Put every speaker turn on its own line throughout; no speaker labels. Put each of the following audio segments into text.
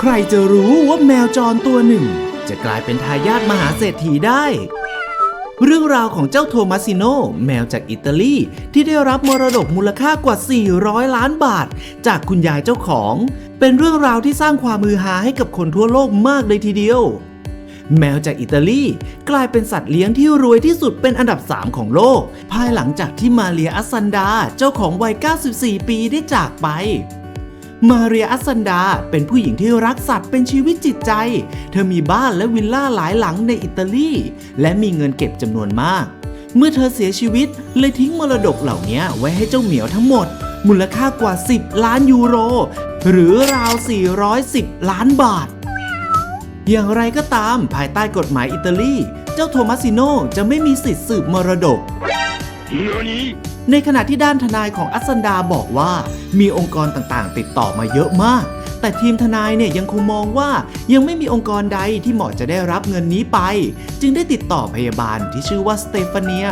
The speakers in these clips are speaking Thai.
ใครจะรู้ว่าแมวจรตัวหนึ่ง จะกลายเป็นทายาทมหาเศรษฐีได้ เรื่องราวของเจ้าโทมัสซิโนแมวจากอิตาลี ที่ได้รับมรดกมูลค่ากว่า 400 ล้านบาท จากคุณยายเจ้าของ เป็นเรื่องราวที่สร้างความมือฮาให้กับคนทั่วโลกมากเลยทีเดียว แมวจากอิตาลีกลายเป็นสัตว์เลี้ยงที่รวยที่สุดเป็นอันดับ 3 ของโลก ภายหลังจากที่มาเรียอัสซันดาเจ้าของวัย 94 ปีได้จากไป มาเรียอัสซันดาเป็นผู้หญิงที่รักสัตว์เป็นชีวิตจิตใจ เธอมีบ้านและวิลล่าหลายหลังในอิตาลี และมีเงินเก็บจำนวนมาก เมื่อเธอเสียชีวิตเลยทิ้งมรดกเหล่านี้ไว้ให้เจ้าเหมียวทั้งหมด มูลค่ากว่า 10 ล้านยูโร หรือราว 410 ล้านบาท อย่างไรก็ตามภายใต้กฎหมายอิตาลี เจ้าโทมัสซิโนจะไม่มีสิทธิ์สืบมรดก ในขณะที่ด้านทนายของอัสซันดาบอกว่า มีองค์กรต่างๆ ติดต่อมาเยอะมาก แต่ทีมทนายเนี่ยยังคงมองว่ายังไม่มีองค์กรใดที่เหมาะจะได้รับเงินนี้ไป จึงได้ติดต่อพยาบาลที่ชื่อว่าสเตฟานีย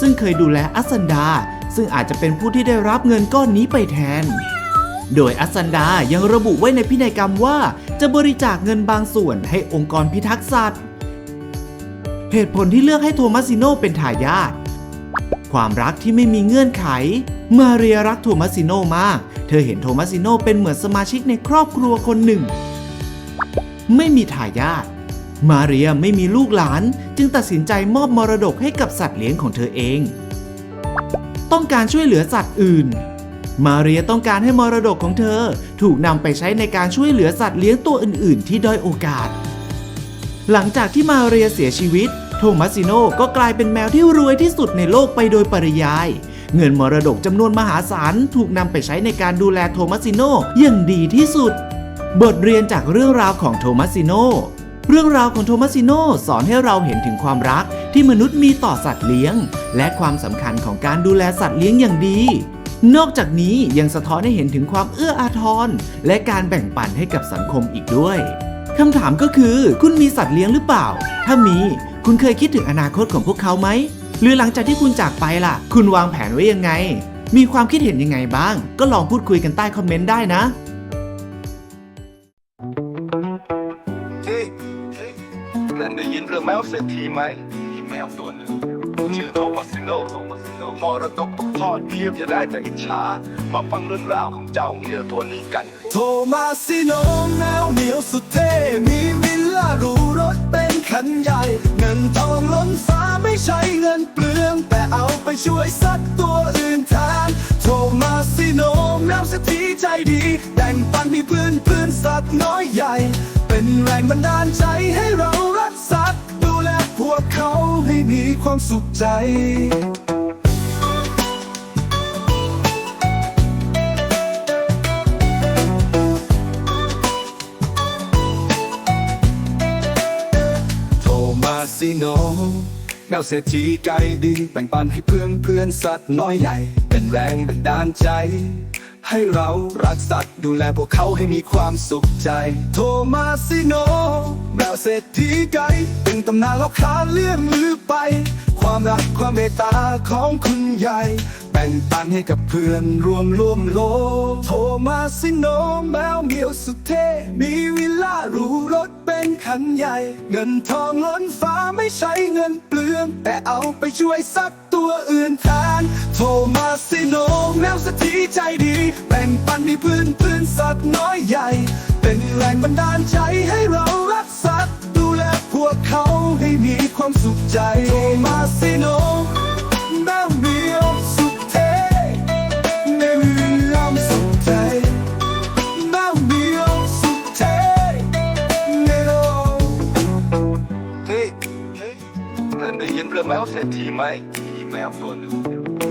ซึ่งเคยดูแลอัสซันดา ซึ่งอาจจะเป็นผู้ที่ได้รับเงินก้อนนี้ไปแทนโดยอัสันดายังระบุไว้ในพินัยกรรมว่า จะบริจาคเงินบางส่วนให้องค์กรพิทักษ์สัตว์ เหตุผลที่เลือกให้โทมัสซิโนเป็นทายาท ความรักที่ไม่มีเงื่อนไข มาเรียรักโทมัสซิโนมาก เธอเห็นโทมัสซิโนเป็นเหมือนสมาชิกในครอบครัวคนหนึ่ง ไม่มีทายาทมาเรียไม่มีลูกหลาน จึงตัดสินใจมอบมรดกให้กับสัตว์เลี้ยงของเธอเอง ต้องการช่วยเหลือสัตว์อื่น มาเรียต้องการให้มรดกของเธอ ถูกนำไปใช้ในการช่วยเหลือสัตว์เลี้ยงตัวอื่น ๆ ที่ด้อยโอกาส หลังจากที่มาเรียเสียชีวิต โทมัสซิโนก็กลายเป็นแมวที่รวยที่สุดในโลกไปโดยปริยาย เงินมรดกจำนวนมหาศาลถูกนำไปใช้ในการดูแลโทมัสซิโนอย่างดีที่สุด บทเรียนจากเรื่องราวของโทมัสซิโนเรื่องราวของโทมัสซิโนสอนให้เราเห็นถึงความรักที่มนุษย์มีต่อสัตว์เลี้ยง และความสำคัญของการดูแลสัตว์เลี้ยงอย่างดี นอกจากนี้ยังสะท้อนให้เห็นถึงความเอื้ออาทรและการแบ่งปันให้กับสังคมอีกด้วยคำถามก็คือ คุณมีสัตว์เลี้ยงหรือเปล่า ถ้ามี คุณเคยคิดถึงอนาคตของพวกเขาไหม หรือหลังจากที่คุณจากไปล่ะ คุณวางแผนไว้ยังไง มีความคิดเห็นยังไงบ้าง ก็ลองพูดคุยกันใต้คอมเมนต์ได้นะ
เฮ้ยเฮ้ยนั่นได้ยินเรื่องแมวเศรษฐีไหมแมวตัวหนึงชื่อโทมัสซิโนโทมัส มรดกตกทอดเพียบจะได้แต่อิจฉามาฟังเรื่องราวของเจ้าเมียตัวนี้กัน
โทมาซิโนแมวเหมียวสุดเท่มีวิลล่าหรูรถเป็นคันใหญ่ เงินทองล้นฟ้าไม่ใช่เงินเปลือง แต่เอาไปช่วยสัตว์ตัวอื่นแทนโทมาซิโนแมวเศรษฐีใจดีแบ่งปันให้เพื่อนเพื่อนสัตว์น้อยใหญ่ เป็นแรงบันดาลใจให้เรารักสัตว์ดูแลพวกเขาให้มีความสุขใจ ซิโนแมวเศรษฐีใจดีแบ่งปันให้เพื่อนเพื่อนสัตว์น้อยใหญ่ เป็นแรงบันดาลใจ ให้เรารักสัตว์ดูแลพวกเขาให้มีความสุขใจ โทมาซิโนแมวเศรษฐีไกเป็นตำนานเล่าขาเลื่อนลือไป ความรักความเมตตาของคุณใหญ่ แบ่งปันให้กับเพื่อนรวมร่วมโลกโทมาซิโนแมวเมียวสุดเท่มีวิลล่าหรูรถเป็นคันใหญ่ เงินทองล้นฟ้าไม่ใช่เงินเปลือง แต่เอาไปช่วยสักตัวอื่นแทนโทมาซิโนแมวเศรษฐีใจดี แบ่งปันให้เพื่อนเพื่อนสัตว์น้อยใหญ่ เป็นแรงบันดาลใจให้เรารักสัตว์ดูแลพวกเขาให้มีความสุขใจ แมวเศ
รษฐีไหมมีแมวตัวหนึ่ง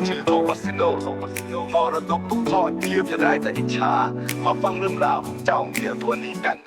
ชื่อโทมัสซิโนโทมัสซิโนมรดกทุกทอดเพียบจะได้แต่อิจฉามาฟังเรื่องราวของเจ้าเมียตัวนี้กัน